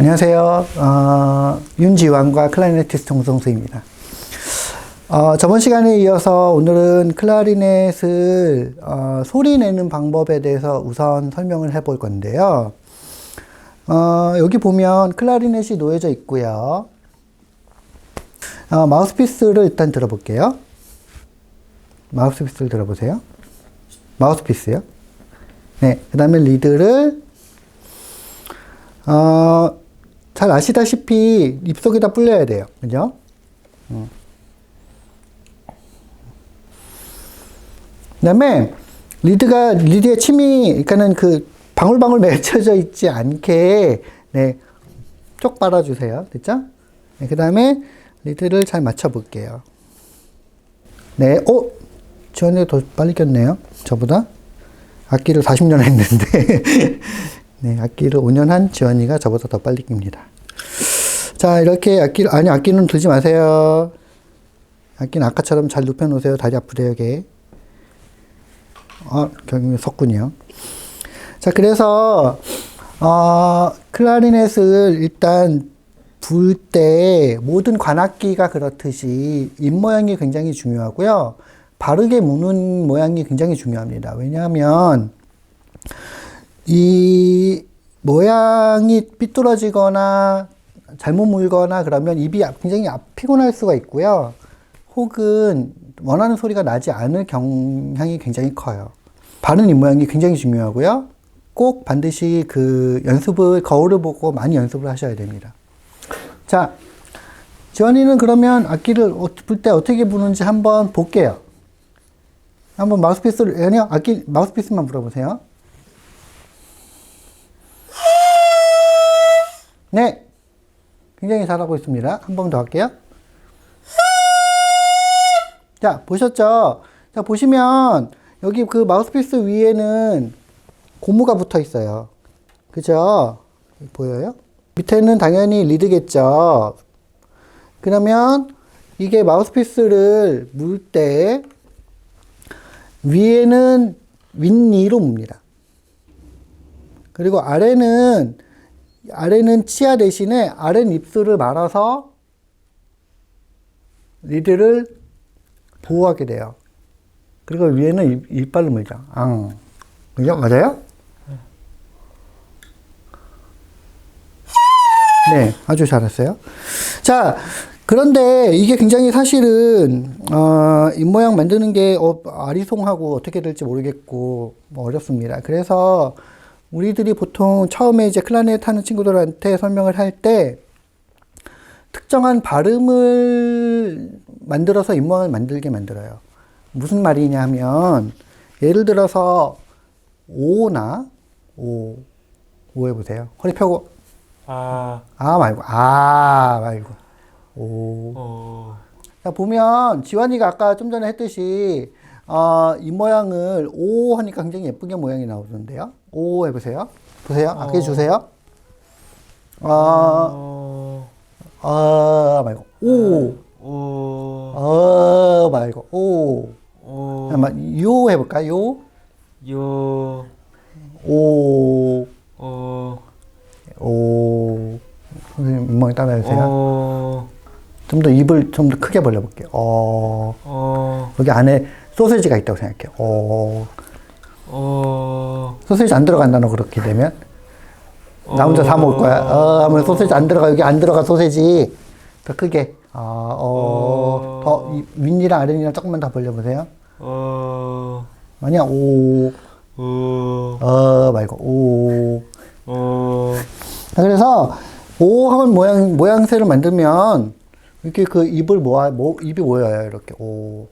안녕하세요. 어, 윤지환과 클라리네티스트 정성수입니다. 어, 저번 시간에 이어서 오늘은 클라리넷을 어, 소리 내는 방법에 대해서 우선 설명을 해볼 건데요. 어, 여기 보면 클라리넷이 놓여져 있고요. 어, 마우스피스를 일단 들어볼게요. 마우스피스를 들어보세요. 마우스피스요. 네, 그 다음에 리드를 어, 잘 아시다시피 입속에다 불려야 돼요. 그죠? 음. 그 다음에 리드가, 리드의 침이, 그러니까는 그 방울방울 맺혀져 있지 않게, 네, 쪽 빨아주세요. 됐죠? 네, 그 다음에 리드를 잘 맞춰볼게요. 네, 오! 지원이 더 빨리 꼈네요. 저보다. 악기를 40년 했는데. 네, 악기를 5년 한 지원이가 저보다 더 빨리 낍니다. 자, 이렇게 악기를, 아니, 악기는 들지 마세요. 악기는 아까처럼 잘 눕혀놓으세요. 다리 아프대요, 여기. 어, 결국 섰군요. 자, 그래서, 어, 클라리넷을 일단 불 때 모든 관악기가 그렇듯이 입모양이 굉장히 중요하고요. 바르게 무는 모양이 굉장히 중요합니다. 왜냐하면, 이 모양이 삐뚤어지거나 잘못 물거나 그러면 입이 굉장히 피곤할 수가 있고요. 혹은 원하는 소리가 나지 않을 경향이 굉장히 커요. 바른 입 모양이 굉장히 중요하고요. 꼭 반드시 그 연습을 거울을 보고 많이 연습을 하셔야 됩니다. 자, 지원이는 그러면 악기를 불 때 어떻게 부는지 한번 볼게요. 한번 마우스피스를 아니요 악기 마우스피스만 불어보세요. 네. 굉장히 잘하고 있습니다. 한 번 더 할게요. 자, 보셨죠? 자, 보시면, 여기 그 마우스피스 위에는 고무가 붙어 있어요. 그죠? 보여요? 밑에는 당연히 리드겠죠? 그러면, 이게 마우스피스를 물 때, 위에는 윗니로 뭅니다. 그리고 아래는 아래는 치아 대신에 아래 입술을 말아서 리드를 보호하게 돼요. 그리고 위에는 입, 이빨을 물죠. 앙. 그죠? 맞아요? 네, 아주 잘했어요. 자, 그런데 이게 굉장히 사실은, 어, 입모양 만드는 게 어, 아리송하고 어떻게 될지 모르겠고, 뭐 어렵습니다. 그래서 우리들이 보통 처음에 이제 클라리넷 하는 친구들한테 설명을 할 때 특정한 발음을 만들어서 입모양을 만들게 만들어요. 무슨 말이냐 하면 예를 들어서 오나 오, 오 해보세요. 허리 펴고 아, 아 말고 아 말고 오. 어, 자 보면 지환이가 아까 좀 전에 했듯이 어, 이 모양을 오 하니까 굉장히 예쁘게 모양이 나오는데요. 오 해보세요. 보세요. 아껴 어. 주세요. 어, 어, 어 말고 오, 오, 어 말고 오. 오, 한번 요 해볼까? 요, 요, 오, 어, 오. 선생님 잇몸 따라해주세요. 어, 좀더 입을 좀 더 크게 벌려볼게요. 어, 어, 여기 안에 소세지가 있다고 생각해요. 어, 어, 소세지 안 들어간다 너 그렇게 되면. 나 혼자 사 먹을 거야. 어, 하면 소세지 안 들어가. 여기 안 들어가, 소세지. 더 크게. 아, 어, 더, 이 윗니랑 아랫니랑 조금만 더 벌려보세요. 어, 아니야, 오, 어, 어, 말고, 오. 어, 자, 그래서, 오 하면 모양, 모양새를 만들면, 이렇게 그 입을 모아, 모, 입이 모여요. 이렇게, 오.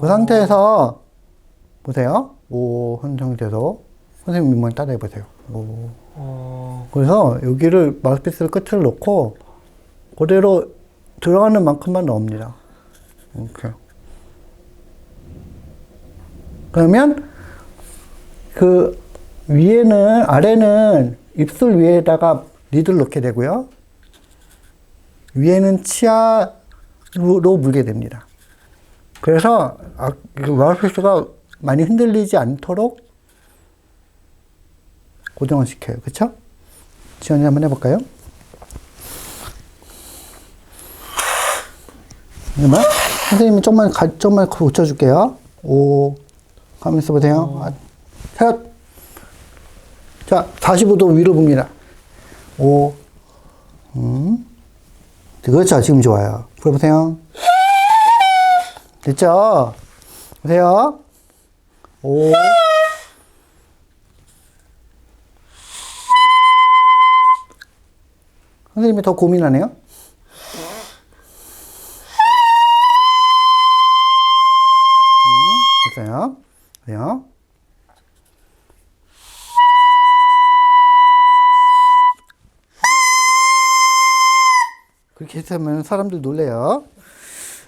그 상태에서, 보세요. 오, 한 상태에서, 선생님 입모양 따라해 보세요. 오. 어, 그래서 여기를 마우스피스를 끝을 놓고 그대로 들어가는 만큼만 넣습니다. 이렇게. 그러면 그 위에는 아래는 입술 위에다가 리드를 놓게 되고요. 위에는 치아로 물게 됩니다. 그래서 아, 그 마우스피스가 많이 흔들리지 않도록 고정을 시켜요. 그쵸? 지원이 한번 해볼까요? 잠깐만. 선생님이 조금만, 가, 조금만 고쳐줄게요. 오. 가만 있어 보세요. 아, 자, 45도 위로 봅니다. 오. 음. 그렇죠. 지금 좋아요. 불어보세요. 됐죠? 보세요. 오. 선생님이 더 고민하네요. 음, 됐어요. 그래요. 그렇게 했으면 사람들 놀래요.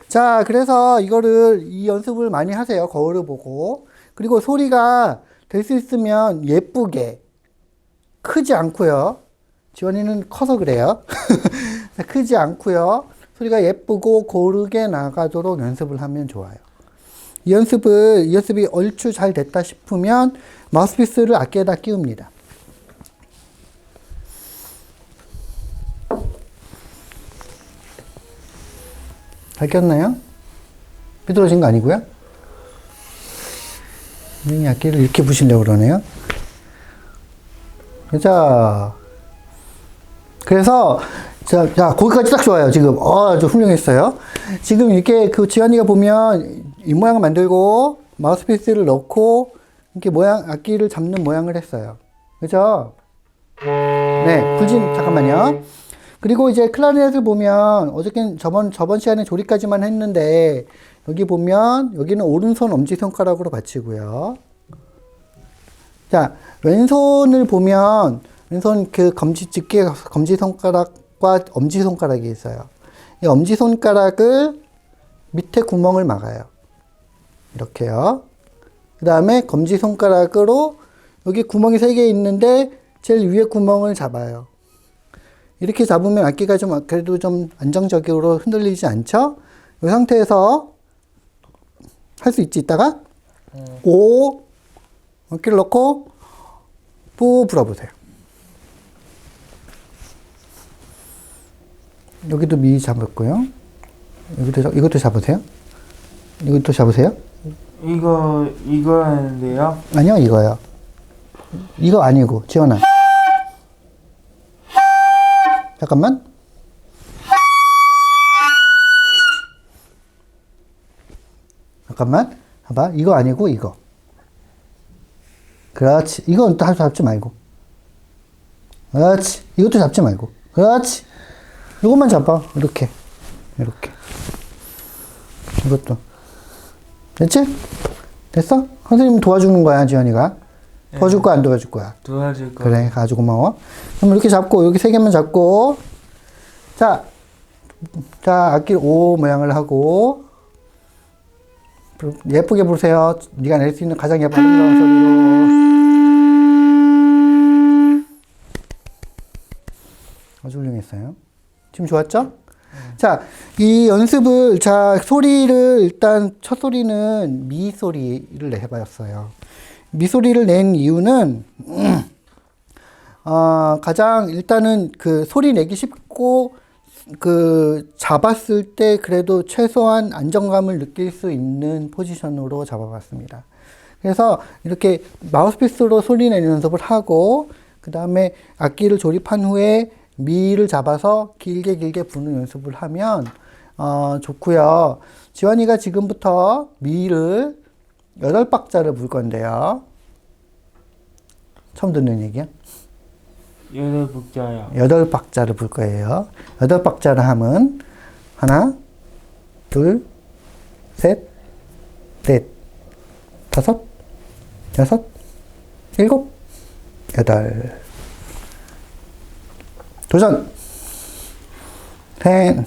자, 그래서 이거를, 이 연습을 많이 하세요. 거울을 보고. 그리고 소리가 될 수 있으면 예쁘게, 크지 않고요. 지원이는 커서 그래요. 크지 않고요. 소리가 예쁘고 고르게 나가도록 연습을 하면 좋아요. 이 연습을, 이 연습이 얼추 잘 됐다 싶으면 마우스피스를 악기에다 끼웁니다. 잘 꼈나요? 삐뚤어진 거 아니고요? 이 악기를 이렇게 부시려고 그러네요. 자, 그래서 자, 자 거기까지 딱 좋아요. 지금 어, 아주 훌륭했어요. 지금 이렇게 그 지환이가 보면 이 모양을 만들고 마우스피스를 넣고 이렇게 모양 악기를 잡는 모양을 했어요. 그죠? 네, 불진 잠깐만요. 그리고 이제 클라리넷을 보면 어저께 저번 저번 시간에 조리까지만 했는데 여기 보면 여기는 오른손 엄지 손가락으로 받치고요. 자, 왼손을 보면 왼손 그 검지 집게 검지 손가락과 엄지 손가락이 있어요. 이 엄지 손가락을 밑에 구멍을 막아요. 이렇게요. 그 다음에 검지 손가락으로 여기 구멍이 세 개 있는데 제일 위에 구멍을 잡아요. 이렇게 잡으면 악기가 좀 그래도 좀 안정적으로 흔들리지 않죠? 이 상태에서 할 수 있지 이따가 오 어깨를 넣고 뿌 불어보세요. 여기도 미 잡았고요. 여기도 잡- 이것도 잡으세요. 이것도 잡으세요. 이거 이거 하는데요. 아니요 이거요. 이거 아니고 지원아. 잠깐만. 잠깐만. 봐봐. 이거 아니고 이거. 그렇지. 이건 또 잡지 말고. 그렇지. 이것도 잡지 말고. 그렇지. 이것만 잡아. 이렇게. 이렇게. 이것도. 됐지? 됐어? 선생님 도와주는 거야, 지현이가. 도와줄 거야, 안 도와줄 거야? 도와줄 거. 그래, 아주 고마워. 그럼 이렇게 잡고, 여기 세 개만 잡고, 자, 자, 악기 O 모양을 하고, 예쁘게 부르세요. 네가 낼 수 있는 가장 예쁜 소리로. 아주 훌륭했어요. 지금 좋았죠? 자, 이 연습을, 자, 소리를, 일단 첫 소리는 미 소리를 해봤어요. 미 소리를 낸 이유는, 어, 가장 일단은 그 소리 내기 쉽고 그 잡았을 때 그래도 최소한 안정감을 느낄 수 있는 포지션으로 잡아봤습니다. 그래서 이렇게 마우스피스로 소리 내는 연습을 하고 그 다음에 악기를 조립한 후에 미를 잡아서 길게 길게 부는 연습을 하면 어, 좋고요. 지환이가 지금부터 미를 여덟 박자를 불 건데요. 처음 듣는 얘기야? 여덟 복자요. 여덟 박자를 불 거예요. 여덟 박자를 하면 하나, 둘, 셋, 넷, 다섯, 여섯, 일곱, 여덟. 도전. 셋.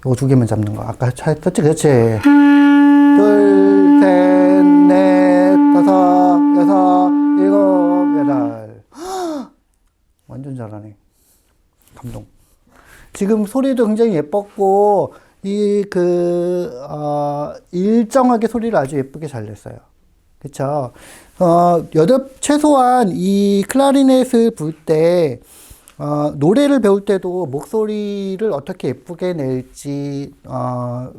이거 두 개만 잡는 거. 아까 했었지? 그렇지. 둘, 셋, 넷, 다섯, 여섯, 일곱, 여덟. 완전 잘하네. 감동. 지금 소리도 굉장히 예뻤고, 이, 그, 어, 일정하게 소리를 아주 예쁘게 잘 냈어요. 그쵸? 어, 여덟, 최소한 이 클라리넷을 불 때, 어, 노래를 배울 때도 목소리를 어떻게 예쁘게 낼지 어,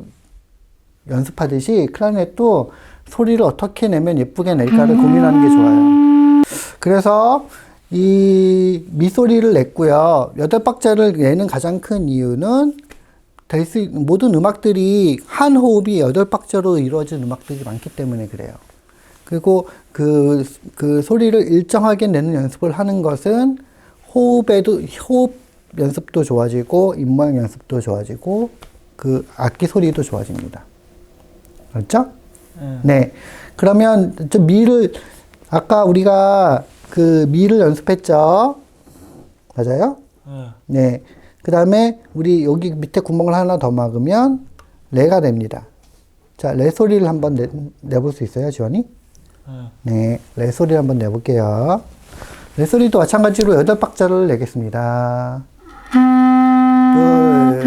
연습하듯이 클라리넷도 소리를 어떻게 내면 예쁘게 낼까를 고민하는 게 좋아요. 그래서 이 미소리를 냈고요. 여덟 박자를 내는 가장 큰 이유는 있- 모든 음악들이 한 호흡이 여덟 박자로 이루어진 음악들이 많기 때문에 그래요. 그리고 그, 그 소리를 일정하게 내는 연습을 하는 것은 호흡에도, 호흡 연습도 좋아지고, 입모양 연습도 좋아지고, 그 악기 소리도 좋아집니다. 그렇죠? 네. 네. 그러면 좀 미를 아까 우리가 그 미를 연습했죠. 맞아요? 네. 네. 그다음에 우리 여기 밑에 구멍을 하나 더 막으면 레가 됩니다. 자, 레 소리를 한번 내, 내볼 수 있어요, 지원이? 네. 네, 레 소리를 한번 내볼게요. 레 소리도 마찬가지로 여덟 박자를 내겠습니다. 둘, 셋,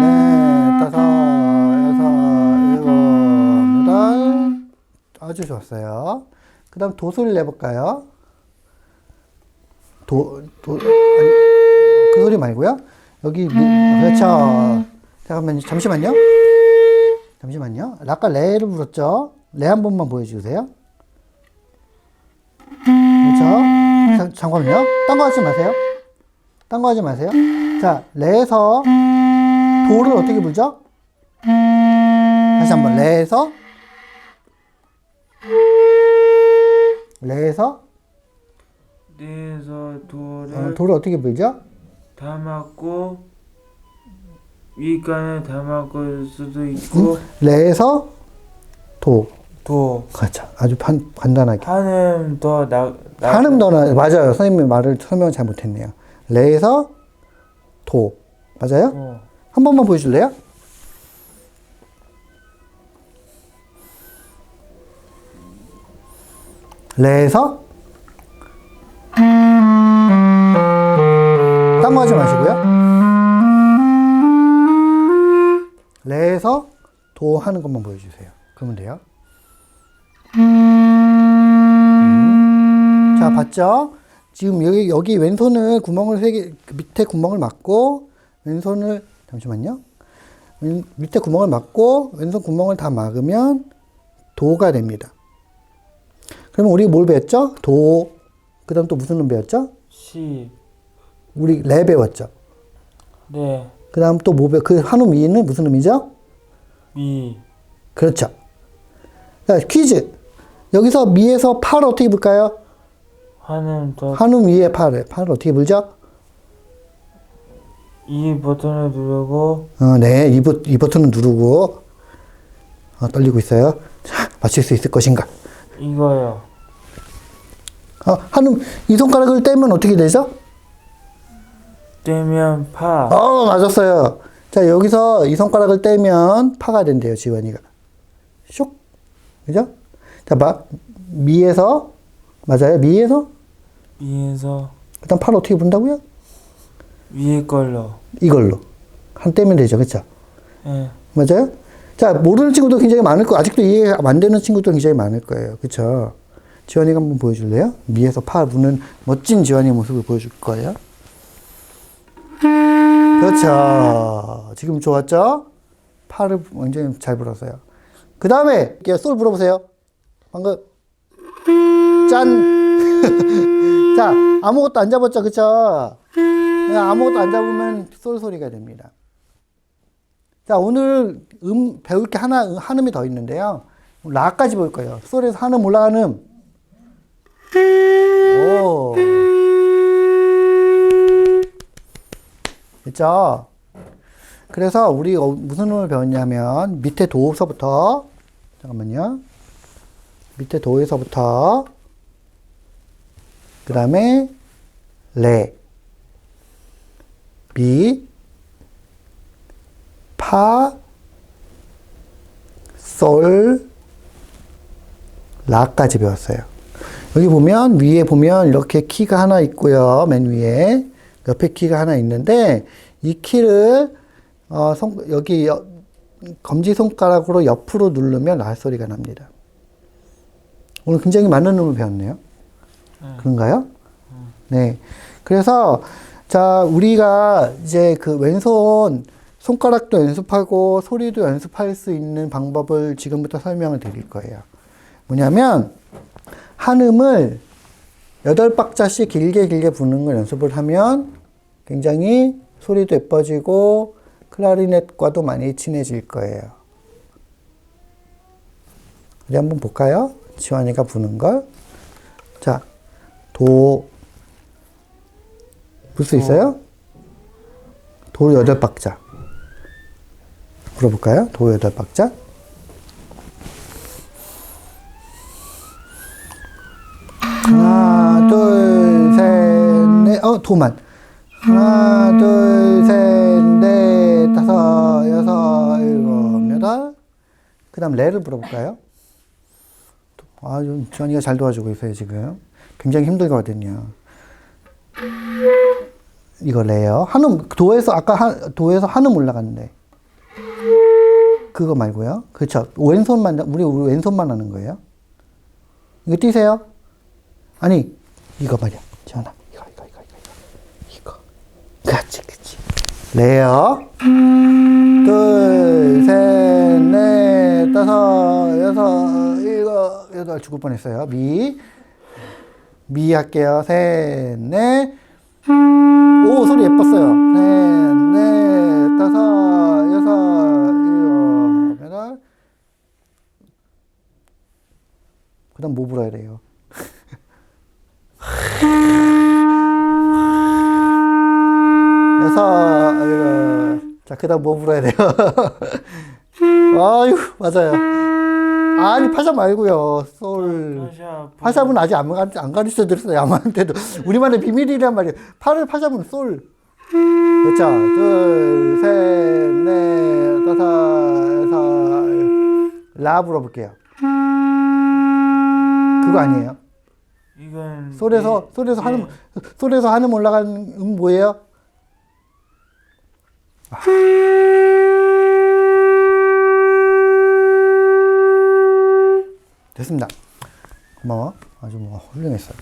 넷, 다섯, 여섯, 일곱, 여덟. 아주 좋았어요. 그 다음 도 소리를 내볼까요? 도, 도, 아니, 그 소리 말고요. 여기, 미, 그렇죠. 잠깐만요. 잠시만요. 잠시만요. 아까 레를 불었죠? 레 한 번만 보여주세요. 그렇죠? 자, 잠깐만요. 딴 거 하지 마세요. 딴 거 하지 마세요. 자, 레에서 도를 어떻게 불죠? 다시 한번 레에서 레에서 그래서 도를 어, 도를 어떻게 불죠? 위간을 다 맞을 수도 있고 레에서 도. 도 그렇죠. 아주 판, 간단하게. 한음 더나 한음 더 나 맞아요. 선생님이 말을 설명을 잘 못했네요. 레에서 도 맞아요? 도. 한 번만 보여줄래요? 레에서 딴거 하지 마시고요. 레에서 도 하는 것만 보여주세요. 그러면 돼요. 음. 자, 봤죠? 지금 여기, 여기 왼손을 구멍을 세 개, 그 밑에 구멍을 막고, 왼손을, 잠시만요. 왼- 밑에 구멍을 막고, 왼손 구멍을 다 막으면, 도가 됩니다. 그러면 우리 뭘 배웠죠? 도, 그 다음 또 무슨 음 배웠죠? 시. 우리 레 배웠죠? 네. 그 다음 또 뭐 배웠, 그 한음 미는 무슨 음이죠? 미. 그렇죠. 자, 퀴즈. 여기서 미에서 파를 어떻게 불까요? 한음 더. 한음 위에 파를. 파를 어떻게 불죠? 이 버튼을 누르고 어, 네. 이, 버, 이 버튼을 누르고, 어, 떨리고 있어요. 자, 맞출 수 있을 것인가? 이거요. 어, 한음, 이 손가락을 떼면 어떻게 되죠? 떼면 파. 어, 맞았어요. 자, 여기서 이 손가락을 떼면 파가 된대요, 지원이가. 쇽. 그죠? 자, 마, 미에서, 맞아요? 미에서? 위에서 그 다음 파를 어떻게 분다고요? 위에 걸로. 이걸로. 한 떼면 되죠. 그쵸? 예. 맞아요? 자, 모르는 친구도 굉장히 많을 거, 아직도 이해가 안 되는 친구도 굉장히 많을 거예요. 그쵸? 지원이가 한번 보여줄래요? 미에서 파 부는 멋진 지원이 모습을 보여줄 거예요. 그렇죠. 지금 좋았죠? 파를 굉장히 잘 불었어요. 그 다음에, 솔 불어보세요. 방금. 짠! 자, 아무것도 안 잡았죠? 그쵸? 아무것도 안 잡으면 솔 소리가 됩니다. 자, 오늘 음 배울 게 하나 한 음이 더 있는데요. 라까지 볼 거예요. 솔에서 한 음 올라가는 음. 오. 됐죠? 그래서 우리 어, 무슨 음을 배웠냐면 밑에 도서부터 잠깐만요. 밑에 도에서부터 그 다음에 레, 미, 파, 솔, 라까지 배웠어요. 여기 보면 위에 보면 이렇게 키가 하나 있고요. 맨 위에 옆에 키가 하나 있는데 이 키를 어, 손, 여기 여- 검지 손가락으로 옆으로 누르면 라 소리가 납니다. 오늘 굉장히 많은 음을 배웠네요. 그런가요? 네. 그래서 자, 우리가 이제 그 왼손 손가락도 연습하고 소리도 연습할 수 있는 방법을 지금부터 설명을 드릴 거예요. 뭐냐면 한음을 여덟 박자씩 길게 길게 부는 걸 연습을 하면 굉장히 소리도 예뻐지고 클라리넷과도 많이 친해질 거예요. 우리 한번 볼까요? 지환이가 부는 걸. 자, 도. 불수 있어요? 도 여덟 박자. 불어볼까요? 도 여덟 박자. 하나, 둘, 셋, 넷. 어, 도만. 하나, 둘, 셋, 넷, 다섯, 여섯, 일곱, 여덟. 그 다음 레를 불어볼까요? 아, 좀 지환이가 잘 도와주고 있어요, 지금. 굉장히 힘들거든요. 이거 레요. 한음, 도에서, 아까 한, 도에서 한음 올라갔는데. 그거 말고요. 그쵸. 왼손만, 우리, 우리 왼손만 하는 거예요. 이거 띄세요. 아니, 이거 말이야. 지원아. 이거, 이거, 이거, 이거, 이거. 그치, 그치. 레요. 둘, 셋, 넷, 다섯, 여섯, 일곱, 여덟. 죽을 뻔 했어요. 미. 미 할게요. 셋, 넷. 오, 소리 예뻤어요. 셋, 넷, 다섯, 여섯, 일곱, 여덟. 그 다음 뭐 불어야 돼요? 여섯, 일곱. 자, 그 다음 뭐 불어야 돼요? 아유, 맞아요. 아니, 파샤 말고요. 솔. 파샤 파샵은 아직 안, 가- 안 가르쳐 드렸어요. 아무한테도. 우리만의 비밀이란 말이에요. 파를 파샵은 솔. 그렇죠. 둘, 셋, 넷, 다섯, 여섯. 라 불어볼게요. 그거 아니에요. 이건 솔에서, 솔에서 예. 한음, 솔에서 한음 올라간 음 뭐예요? 아. 됐습니다. 고마워. 아주 뭐 훌륭했어요.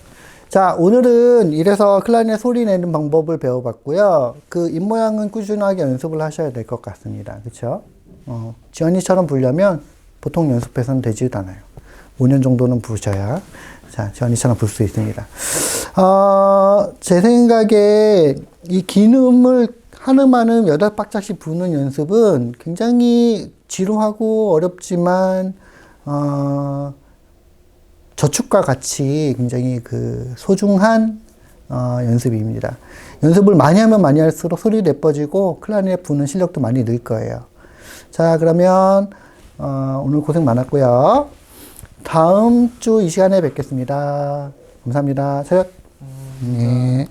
자, 오늘은 이래서 클라리넷 소리 내는 방법을 배워봤고요. 그 입모양은 꾸준하게 연습을 하셔야 될 것 같습니다. 그쵸? 어, 지연이처럼 부려면 보통 연습해서는 되지도 않아요. 5년 정도는 부르셔야, 자, 지연이처럼 불 수 있습니다. 어, 제 생각에 이 기음을 한음 한음 여덟 박자씩 부는 연습은 굉장히 지루하고 어렵지만, 어, 저축과 같이 굉장히 그 소중한 어, 연습입니다. 연습을 많이 하면 많이 할수록 소리도 예뻐지고 클라리넷 부는 실력도 많이 늘 거예요. 자, 그러면 어, 오늘 고생 많았고요. 다음 주 이 시간에 뵙겠습니다. 감사합니다. 차렷. 네.